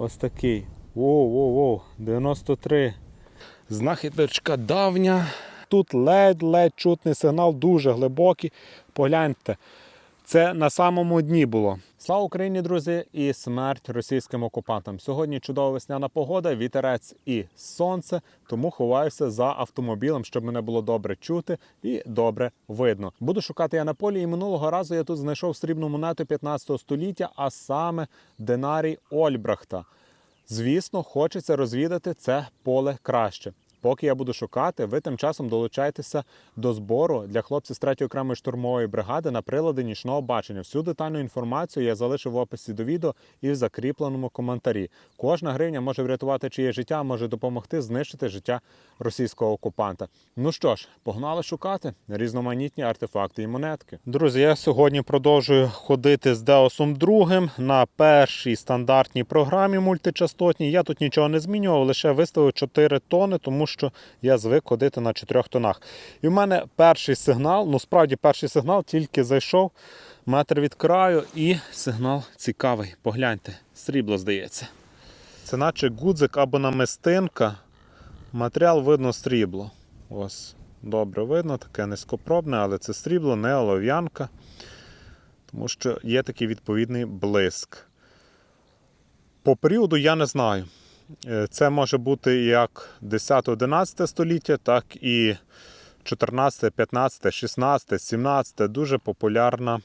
Ось такий. Воу-воу-воу, 93. Знахідочка давня. Тут ледь-ледь чутний сигнал, дуже глибокий. Погляньте, це на самому дні було. Слава Україні, друзі, і смерть російським окупантам. Сьогодні чудова весняна погода, вітерець і сонце, тому ховаюся за автомобілем, щоб мене було добре чути і добре видно. Буду шукати я на полі. І минулого разу я тут знайшов срібну монету 15 століття, а саме динарій Ольбрахта. Звісно, хочеться розвідати це поле краще. Поки я буду шукати, ви тим часом долучайтеся до збору для хлопців з 3-ї окремої штурмової бригади на прилади нічного бачення. Всю детальну інформацію я залишив в описі до відео і в закріпленому коментарі. Кожна гривня може врятувати чиє життя, може допомогти знищити життя російського окупанта. Ну що ж, погнали шукати різноманітні артефакти і монетки. Друзі, я сьогодні продовжую ходити з Деосом другим на першій стандартній програмі мультичастотній. Я тут нічого не змінював, лише виставив 4 тони, тому що я звик ходити на 4 тонах. І в мене перший сигнал, ну справді перший сигнал тільки зайшов метр від краю, і сигнал цікавий. Погляньте, срібло здається. Це наче гудзик або намистинка. Матеріал видно срібло. Ось, добре видно, таке низькопробне, але це срібло, не олов'янка. Тому що є такий відповідний блиск. По періоду я не знаю. Е, Це може бути як 10-11 століття, так і 14, 15, 16, 17. Дуже популярна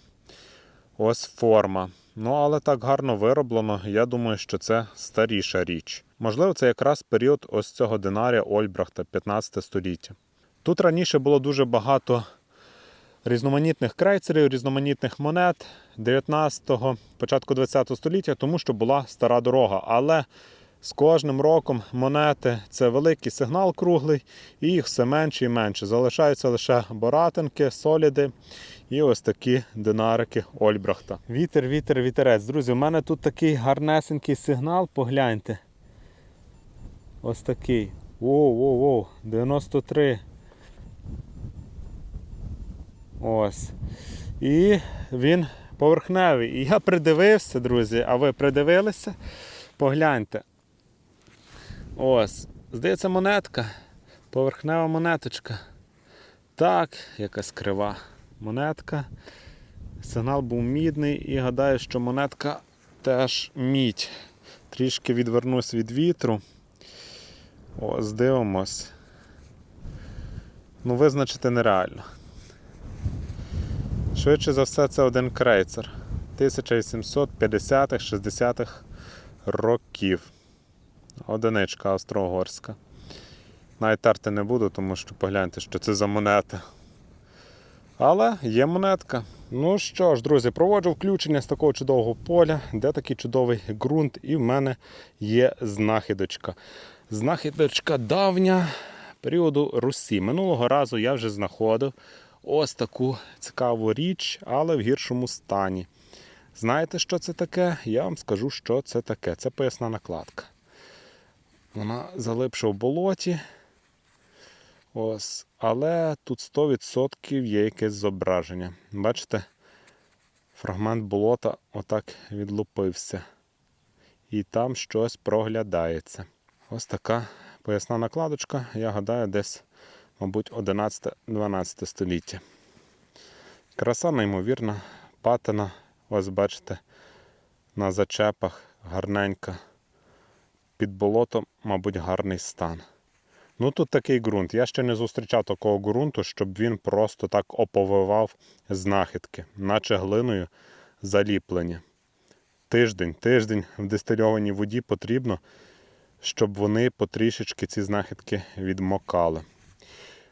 ось форма. Ну, але так гарно вироблено. Я думаю, що це старіша річ. Можливо, це якраз період ось цього динарія Ольбрахта 15 століття. Тут раніше було дуже багато різноманітних крейцерів, різноманітних монет 19-го, початку 20-го століття, тому що була стара дорога. Але з кожним роком монети це великий сигнал круглий, і їх все менше і менше. Залишаються лише боратинки, соліди і ось такі динарики Ольбрахта. Вітер, вітер, вітерець. Друзі, у мене тут такий гарнесенький сигнал, погляньте. Ось такий. Воу, воу, воу, 93. Ось. І він поверхневий. І я придивився, друзі, а ви придивилися? Погляньте. Ось. Здається, монетка. Поверхнева монеточка. Так, якась крива монетка. Сигнал був мідний і гадаю, що монетка теж мідь. Трішки відвернусь від вітру. Ось, дивимось. Ну, визначити нереально. Швидше за все, це один крейцер 1850-х, 60-х років. Одиничка австро-угорська. Навіть терти не буду, тому що погляньте, що це за монета. Але є монетка. Ну що ж, друзі, проводжу включення з такого чудового поля, де такий чудовий ґрунт, і в мене є знахідочка. Знахідочка давня періоду Русі. Минулого разу я вже знаходив ось таку цікаву річ, але в гіршому стані. Знаєте, що це таке? Я вам скажу, що це таке. Це поясна накладка. Вона залипша в болоті. Ось. Але тут 100% є якесь зображення. Бачите, фрагмент болота отак відлупився. І там щось проглядається. Ось така поясна накладочка, я гадаю, десь, мабуть, 11-12 століття. Краса неймовірна, патина, ось бачите, на зачепах гарненька. Під болотом, мабуть, гарний стан. Ну тут такий ґрунт. Я ще не зустрічав такого ґрунту, щоб він просто так оповивав знахідки, наче глиною заліплені. Тиждень, тиждень в дистильованій воді потрібно, щоб вони потрішечки ці знахідки відмокали.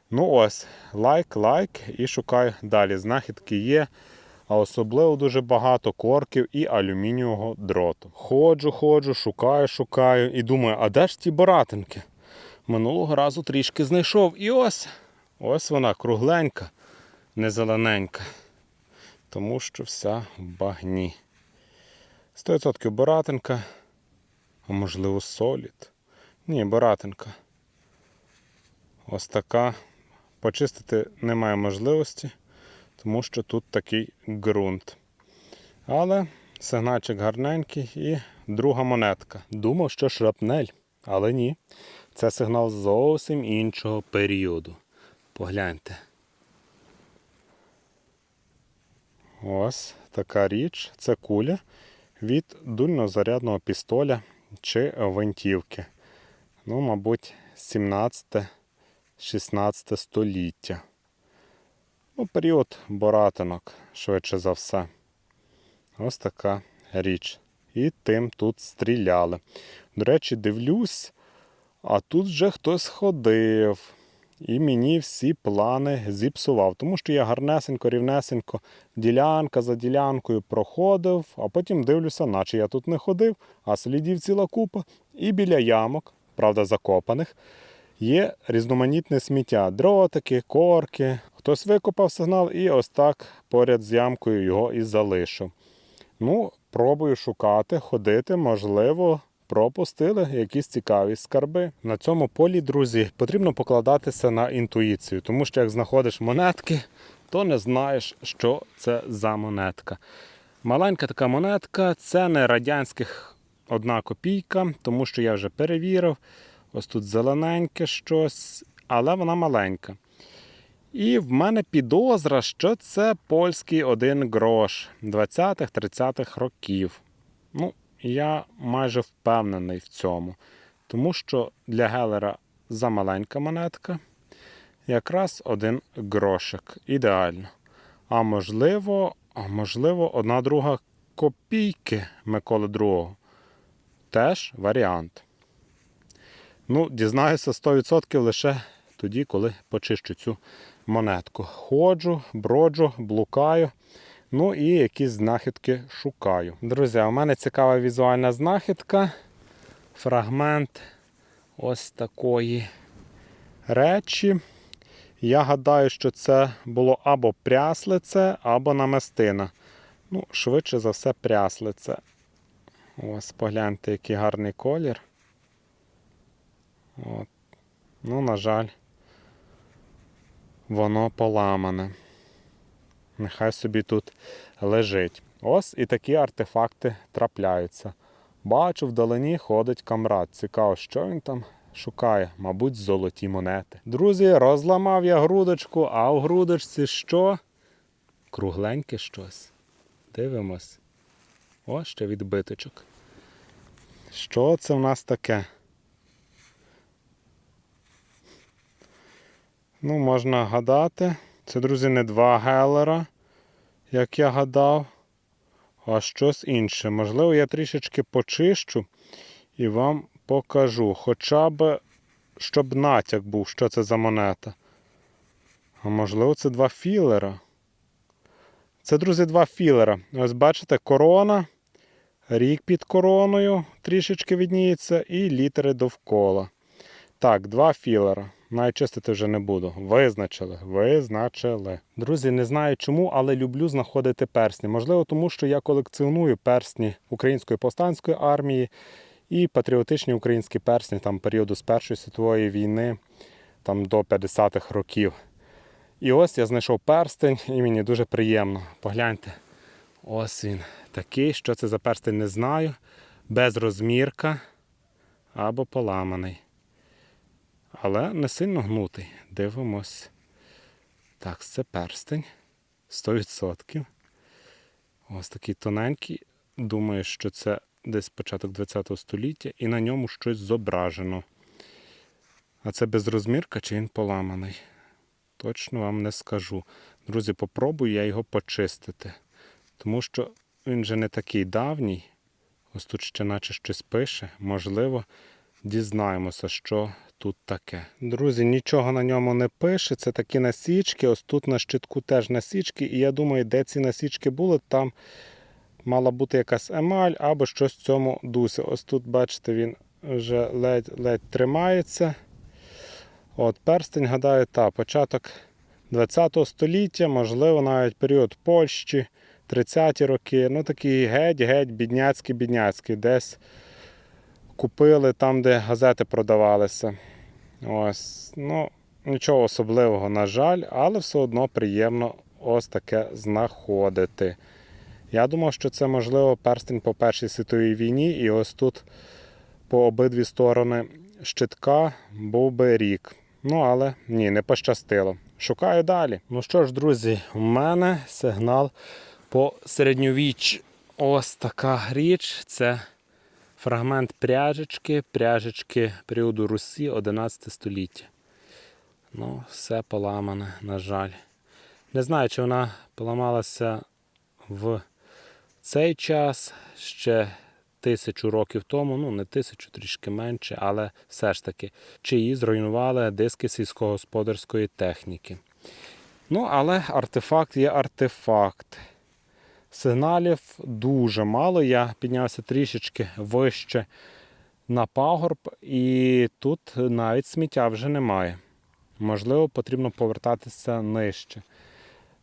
Ну ось, лайк, лайк і шукаю далі. Знахідки є, а особливо дуже багато корків і алюмінієвого дроту. Ходжу, ходжу, шукаю, шукаю і думаю, а де ж ті боратинки? Минулого разу трішки знайшов. І ось ось вона кругленька, не зелененька. Тому що вся в багні. 100% боратинка, а можливо солід. Ні, боратинка. Ось така. Почистити немає можливості, тому що тут такий ґрунт. Але сигнальчик гарненький і друга монетка. Думав, що шрапнель, але ні. Це сигнал зовсім іншого періоду. Погляньте. Ось така річ. Це куля від дульнозарядного пістоля чи гвинтівки. Ну, мабуть, 17-16 століття. Ну, період боратинок, швидше за все. Ось така річ. І тим тут стріляли. До речі, дивлюсь, а тут вже хтось ходив. І мені всі плани зіпсував, тому що я гарнесенько, рівнесенько, ділянка за ділянкою проходив, а потім дивлюся, наче я тут не ходив, а слідів ціла купа. І біля ямок, правда, закопаних, є різноманітне сміття, дротики, корки. Хтось викопав сигнал і ось так поряд з ямкою його і залишив. Ну, пробую шукати, ходити, можливо, пропустили якісь цікаві скарби. На цьому полі, друзі, потрібно покладатися на інтуїцію, тому що як знаходиш монетки, то не знаєш, що це за монетка. Маленька така монетка це не радянських одна копійка, тому що я вже перевірив. Ось тут зелененьке щось, але вона маленька. І в мене підозра, що це польський один грош 20-30-х років. Ну, я майже впевнений в цьому. Тому що для Гелера замаленька монетка, якраз один грошик. Ідеально. А можливо, можливо, одна друга копійки Миколи II. Теж варіант. Ну, дізнаюся 100% лише тоді, коли почищу цю монетку. Ходжу, броджу, блукаю. Ну і якісь знахідки шукаю. Друзі, у мене цікава візуальна знахідка. Фрагмент ось такої речі. Я гадаю, що це було або пряслице, або намистина. Ну, швидше за все, пряслице. Ось погляньте, який гарний колір. От. Ну, на жаль, воно поламане. Нехай собі тут лежить. Ось і такі артефакти трапляються. Бачу, вдалині ходить камрад. Цікаво, що він там шукає, мабуть, золоті монети. Друзі, розламав я грудочку, а в грудочці що? Кругленьке щось. Дивимось. О, ще відбиточок. Що це в нас таке? Ну, можна гадати. Це, друзі, не два гелера, як я гадав, а щось інше. Можливо, я трішечки почищу і вам покажу. Хоча б, щоб натяк був, що це за монета. А можливо, це два філера. Це, друзі, два філера. Ось бачите, корона, рік під короною трішечки відніється, і літери довкола. Так, два філера. Навіть чистити вже не буду. Визначили, визначили. Друзі, не знаю чому, але люблю знаходити персні. Можливо, тому що я колекціоную персні Української повстанської армії і патріотичні українські персні там періоду з Першої світової війни там до 50-х років. І ось я знайшов перстень, і мені дуже приємно. Погляньте, ось він такий. Що це за перстень, не знаю. Без розмірка або поламаний. Але не сильно гнутий. Дивимось. Так, це перстень. 100%. Ось такий тоненький. Думаю, що це десь початок ХХ століття, і на ньому щось зображено. А це безрозмірка чи він поламаний? Точно вам не скажу. Друзі, попробую я його почистити. Тому що він же не такий давній. Ось тут ще наче щось пише. Можливо, дізнаємося, що тут таке. Друзі, нічого на ньому не пише. Це такі насічки. Ось тут на щитку теж насічки. І я думаю, де ці насічки були, там мала бути якась емаль або щось в цьому дусі. Ось тут, бачите, він вже ледь-ледь тримається. От Перстень, гадаю, та, початок ХХ століття, можливо, навіть період Польщі, 30-ті роки. Ну такий геть-геть, бідняцький-бідняцький. Десь купили там, де газети продавалися. Ось, ну, Нічого особливого, на жаль, але все одно приємно ось таке знаходити. Я думав, що це можливо перстень по Першій світовій війні, і ось тут по обидві сторони щитка був би рік. Ну, але ні, не пощастило. Шукаю далі. Ну що ж, друзі, у мене сигнал по середньовіччю. Ось така річ. Це фрагмент пряжечки, пряжечки періоду Русі 11 століття. Ну, все поламане, на жаль. Не знаю, чи вона поламалася в цей час ще тисячу років тому, ну не тисячу, трішки менше, але все ж таки, чи її зруйнували диски сільськогосподарської техніки. Ну, але артефакт є артефакт. Сигналів дуже мало. Я піднявся трішечки вище на пагорб, і тут навіть сміття вже немає. Можливо, потрібно повертатися нижче.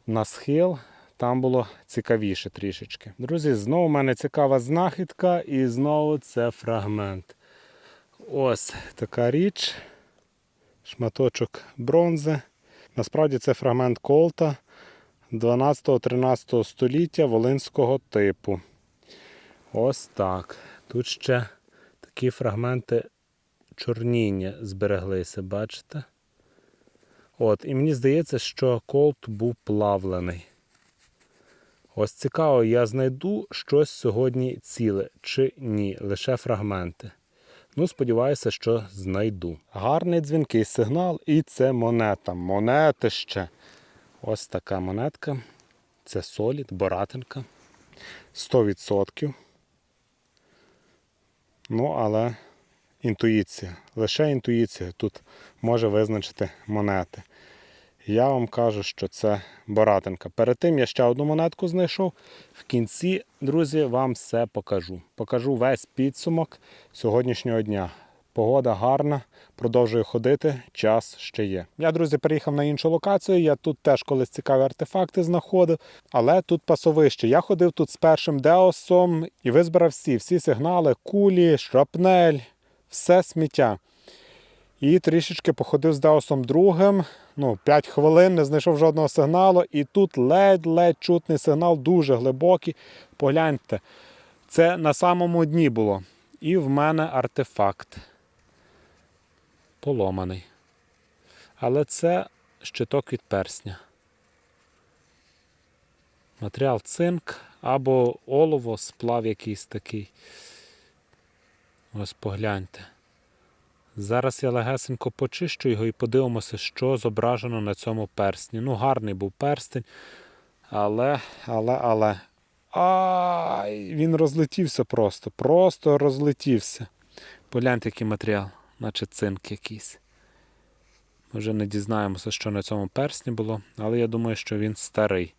На схил там було цікавіше трішечки. Друзі, знову в мене цікава знахідка, і знову це фрагмент. Ось така річ. Шматочок бронзи. Насправді це фрагмент колта 12-13 століття волинського типу. Ось так. Тут ще такі фрагменти чорніння збереглися, бачите? От, і мені здається, що колт був плавлений. Ось цікаво, я знайду щось сьогодні ціле чи ні, лише фрагменти. Ну, сподіваюся, що знайду. Гарний дзвінкий сигнал, і це монета. Монетище. Ось така монетка. Це солід, боратинка. 100%. Ну, але інтуїція. Лише інтуїція тут може визначити монети. Я вам кажу, що це Боратинка. Перед тим я ще одну монетку знайшов. В кінці, друзі, вам все покажу. Покажу весь підсумок сьогоднішнього дня. Погода гарна, продовжую ходити, час ще є. Я, друзі, переїхав на іншу локацію. Я тут теж колись цікаві артефакти знаходив, але тут пасовище. Я ходив тут з першим деосом і визбирав всі, всі сигнали, кулі, шрапнель, все сміття. І трішечки походив з Деосом другим. Ну, 5 хвилин, не знайшов жодного сигналу. І тут ледь-ледь чутний сигнал, дуже глибокий. Погляньте, це на самому дні було. І в мене артефакт поломаний. Але це щиток від персня. Матеріал цинк або олово, сплав якийсь такий. Ось погляньте. Зараз я легесенько почищу його і подивимося, що зображено на цьому персні. Ну, гарний був перстень. Але, але, але. Ай, він розлетівся просто. Просто розлетівся. Погляньте, який матеріал, наче цинк якийсь. Ми вже не дізнаємося, що на цьому персні було, але я думаю, що він старий.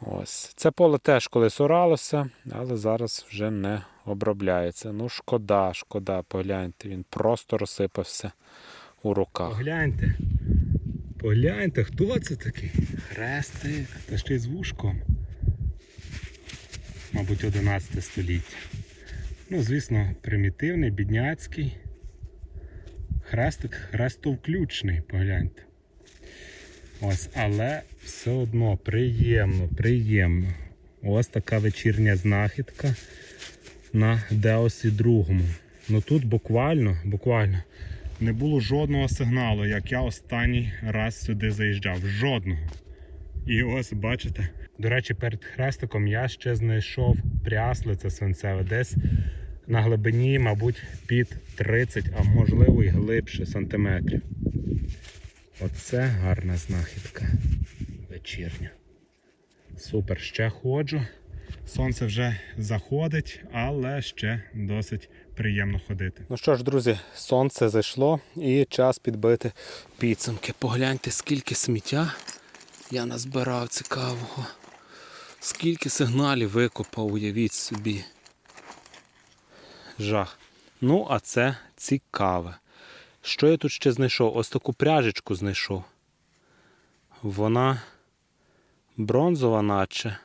Ось. Це поле теж колись оралося, але зараз вже не обробляється. Ну, шкода, шкода, погляньте, він просто розсипався у руках. Погляньте. Погляньте, хто це такий? Хрестик, та ще й з вушком. Мабуть, 11 століття. Ну, звісно, примітивний, бідняцький. Хрестик хрестовключний, погляньте. Ось, але все одно приємно, приємно. Ось така вечірня знахідка на Деосі другому. Ну тут буквально, буквально не було жодного сигналу, як я останній раз сюди заїжджав. Жодного. І ось бачите. До речі, перед хрестиком я ще знайшов пряслице свинцеве десь на глибині, мабуть, під 30, а можливо і глибше сантиметрів. Оце гарна знахідка вечірня. Супер, ще ходжу. Сонце вже заходить, але ще досить приємно ходити. Ну що ж, друзі, сонце зайшло і час підбити підсумки. Погляньте, скільки сміття я назбирав цікавого. Скільки сигналів викопав, уявіть собі. Жах. Ну, а це цікаве. Що я тут ще знайшов? Ось таку пряжечку знайшов. Вона бронзова, наче.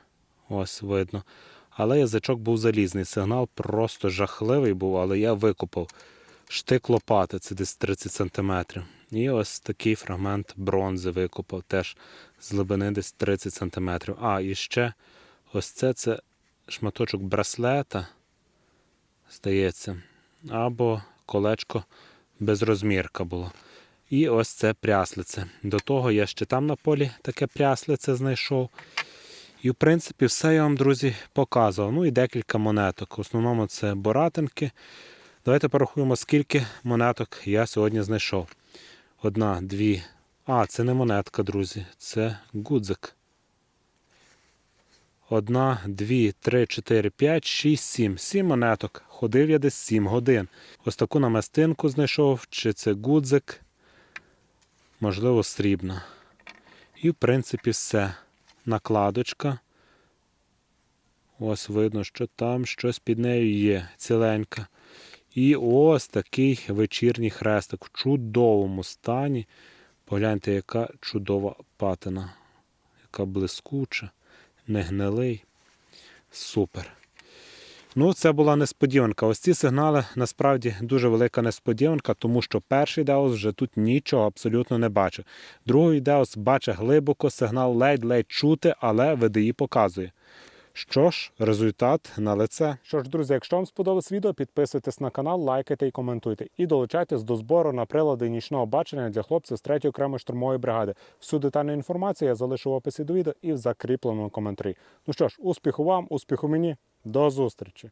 Ось видно. Але язичок був залізний. Сигнал просто жахливий був, але я викопав. Штик лопати, це десь 30 см. І ось такий фрагмент бронзи викопав теж з глибини десь 30 см. А, і ще Ось це це шматочок браслета, здається, або колечко без розмірка було. І ось це пряслице. До того я ще там на полі таке пряслице знайшов. І, в принципі, все я вам, друзі, показував. Ну і декілька монеток. В основному це боратинки. Давайте порахуємо, скільки монеток я сьогодні знайшов. Одна, дві. А, це не монетка, друзі, це гудзик. Одна, дві, три, чотири, п'ять, шість, сім. Сім монеток. Ходив я десь сім годин. Ось таку намистинку знайшов, чи це гудзик, можливо, срібна. І, в принципі, все. Накладочка. Ось видно, що там щось під нею є, ціленька. І ось такий вечірній хрестик в чудовому стані. Погляньте, яка чудова патина, яка блискуча, не гнилий. Супер. Ну, це була несподіванка. Ось ці сигнали насправді дуже велика несподіванка, тому що перший Деус вже тут нічого абсолютно не бачив. Другий Деус бачить глибоко, сигнал ледь-ледь чути, але VDI показує. Що ж, результат на лице. Що ж, друзі, якщо вам сподобалось відео, підписуйтесь на канал, лайкайте і коментуйте. І долучайтесь до збору на прилади нічного бачення для хлопців з 3-ї окремої штурмової бригади. Всю детальну інформацію я залишу в описі до відео і в закріпленому коментарі. Ну що ж, успіху вам, успіху мені, до зустрічі!